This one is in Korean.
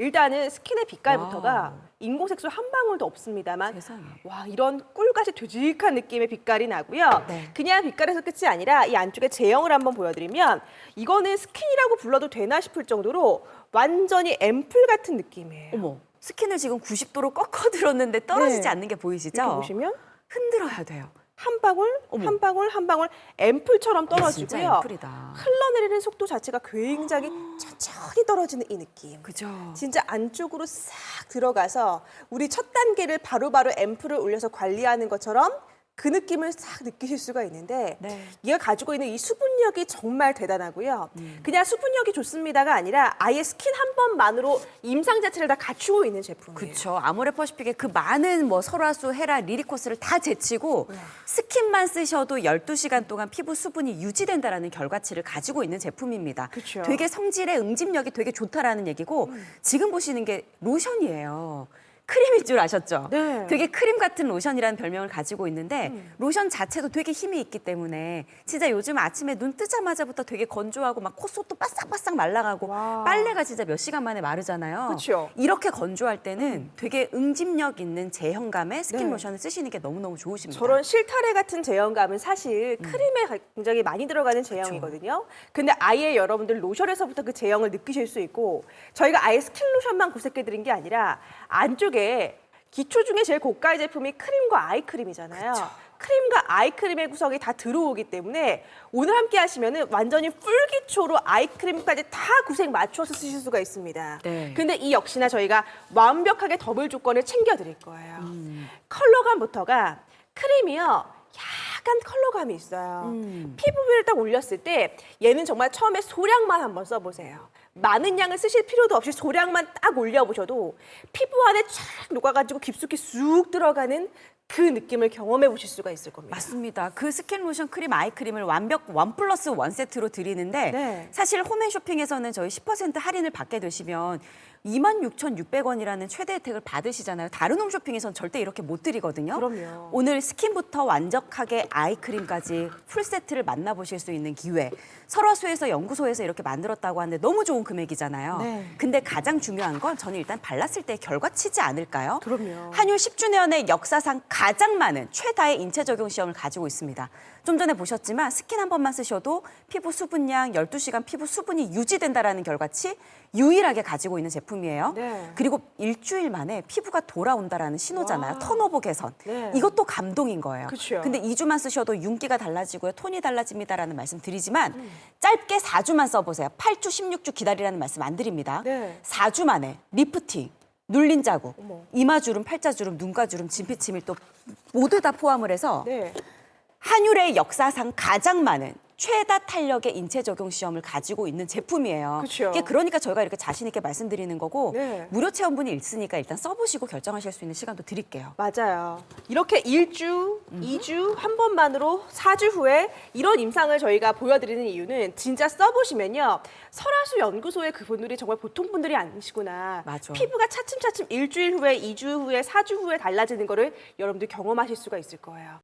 일단은 스킨의 빛깔부터가. 인공색소 한 방울도 없습니다만 세상에. 와 이런 꿀같이 되직한 느낌의 빛깔이 나고요. 네. 그냥 빛깔에서 끝이 아니라 이 안쪽에 제형을 한번 보여드리면 이거는 스킨이라고 불러도 되나 싶을 정도로 완전히 앰플 같은 느낌이에요. 어머, 스킨을 지금 90도로 꺾어 들었는데 떨어지지 네. 않는 게 보이시죠? 이렇게 보시면 흔들어야 돼요. 한 방울, 어머. 한 방울, 한 방울 앰플처럼 진짜 떨어지고요. 앰플이다. 흘러내리는 속도 자체가 굉장히 천천히 떨어지는 이 느낌. 그죠? 진짜 안쪽으로 싹 들어가서 우리 첫 단계를 바로바로 앰플을 올려서 관리하는 것처럼 그 느낌을 싹 느끼실 수가 있는데 네. 얘가 가지고 있는 이 수분력이 정말 대단하고요. 음. 그냥 수분력이 좋습니다가 아니라 아예 스킨 한 번만으로 임상 자체를 다 갖추고 있는 제품이에요. 그렇죠. 아모레 퍼시픽의 그 많은 뭐 설화수, 헤라, 리리코스를 다 제치고 스킨만 쓰셔도 12시간 동안 피부 수분이 유지된다라는 결과치를 가지고 있는 제품입니다. 그쵸. 되게 성질의 응집력이 되게 좋다라는 얘기고 지금 보시는 게 로션이에요. 크림인 줄 아셨죠? 네. 되게 크림 같은 로션이라는 별명을 가지고 있는데 음. 로션 자체도 되게 힘이 있기 때문에 진짜 요즘 아침에 눈 뜨자마자부터 되게 건조하고 막 콧속도 바싹바싹 말라가고 와. 빨래가 진짜 몇 시간 만에 마르잖아요. 그쵸. 이렇게 건조할 때는 되게 응집력 있는 제형감의 스킨 네. 로션을 쓰시는 게 너무너무 좋으십니다. 저런 실타래 같은 제형감은 사실 음. 크림에 굉장히 많이 들어가는 제형이거든요. 근데 아예 여러분들 로션에서부터 그 제형을 느끼실 수 있고 저희가 아예 스킨 로션만 구색해 드린 게 아니라 안쪽에 기초 중에 제일 고가의 제품이 크림과 아이크림이잖아요. 크림과 아이크림의 구성이 다 들어오기 때문에 오늘 함께 하시면은 완전히 풀기초로 아이크림까지 다 구색 맞춰서 쓰실 수가 있습니다. 네. 근데 이 역시나 저희가 완벽하게 더블 조건을 챙겨 드릴 거예요. 음. 컬러감부터가 크림이요. 약간 컬러감이 있어요. 음. 피부를 딱 올렸을 때 얘는 정말 처음에 소량만 한번 써보세요. 많은 양을 쓰실 필요도 없이 소량만 딱 올려보셔도 피부 안에 쫙 녹아가지고 깊숙이 쑥 들어가는 그 느낌을 경험해 보실 수가 있을 겁니다. 맞습니다. 그 스킨 로션 크림 아이 크림을 완벽 원 플러스 원 세트로 드리는데 네. 사실 홈앤쇼핑에서는 저희 10% 할인을 받게 되시면 26,600원이라는 최대 혜택을 받으시잖아요. 다른 홈쇼핑에서는 절대 이렇게 못 드리거든요. 그럼요. 오늘 스킨부터 완벽하게 아이크림까지 풀 세트를 만나보실 수 있는 기회. 설화수에서 연구소에서 이렇게 만들었다고 하는데 너무 좋은 금액이잖아요. 네. 근데 가장 중요한 건 저는 일단 발랐을 때 결과치지 않을까요? 그럼요. 한율 10주년의 역사상 가장 많은 최다의 인체 적용 시험을 가지고 있습니다. 좀 전에 보셨지만 스킨 한 번만 쓰셔도 피부 수분량 12시간 피부 수분이 유지된다라는 결과치 유일하게 가지고 있는 제품 이에요. 네. 그리고 일주일 만에 피부가 돌아온다라는 신호잖아요. 와. 턴오버 개선. 네. 이것도 감동인 거예요. 그쵸. 근데 2주만 쓰셔도 윤기가 달라지고요. 톤이 달라집니다라는 말씀 드리지만 짧게 4주만 써보세요. 8주, 16주 기다리라는 말씀 안 드립니다. 네. 4주 만에 리프팅, 눌린 자국, 어머. 이마주름, 팔자주름, 눈가주름, 진피치밀 또 모두 다 포함을 해서 네. 한율의 역사상 가장 많은 최다 탄력의 인체 적용 시험을 가지고 있는 제품이에요. 이게 그러니까 저희가 이렇게 자신 있게 말씀드리는 거고 네. 무료 체험분이 있으니까 일단 써보시고 결정하실 수 있는 시간도 드릴게요. 맞아요. 이렇게 일주이주한 번만으로 사주 후에 이런 임상을 저희가 보여드리는 이유는 진짜 써보시면요. 설화수 연구소의 그분들이 정말 보통 분들이 아니시구나. 맞아. 피부가 차츰차츰 일주일 후에, 이주 후에, 사주 후에 달라지는 거를 여러분들 경험하실 수가 있을 거예요.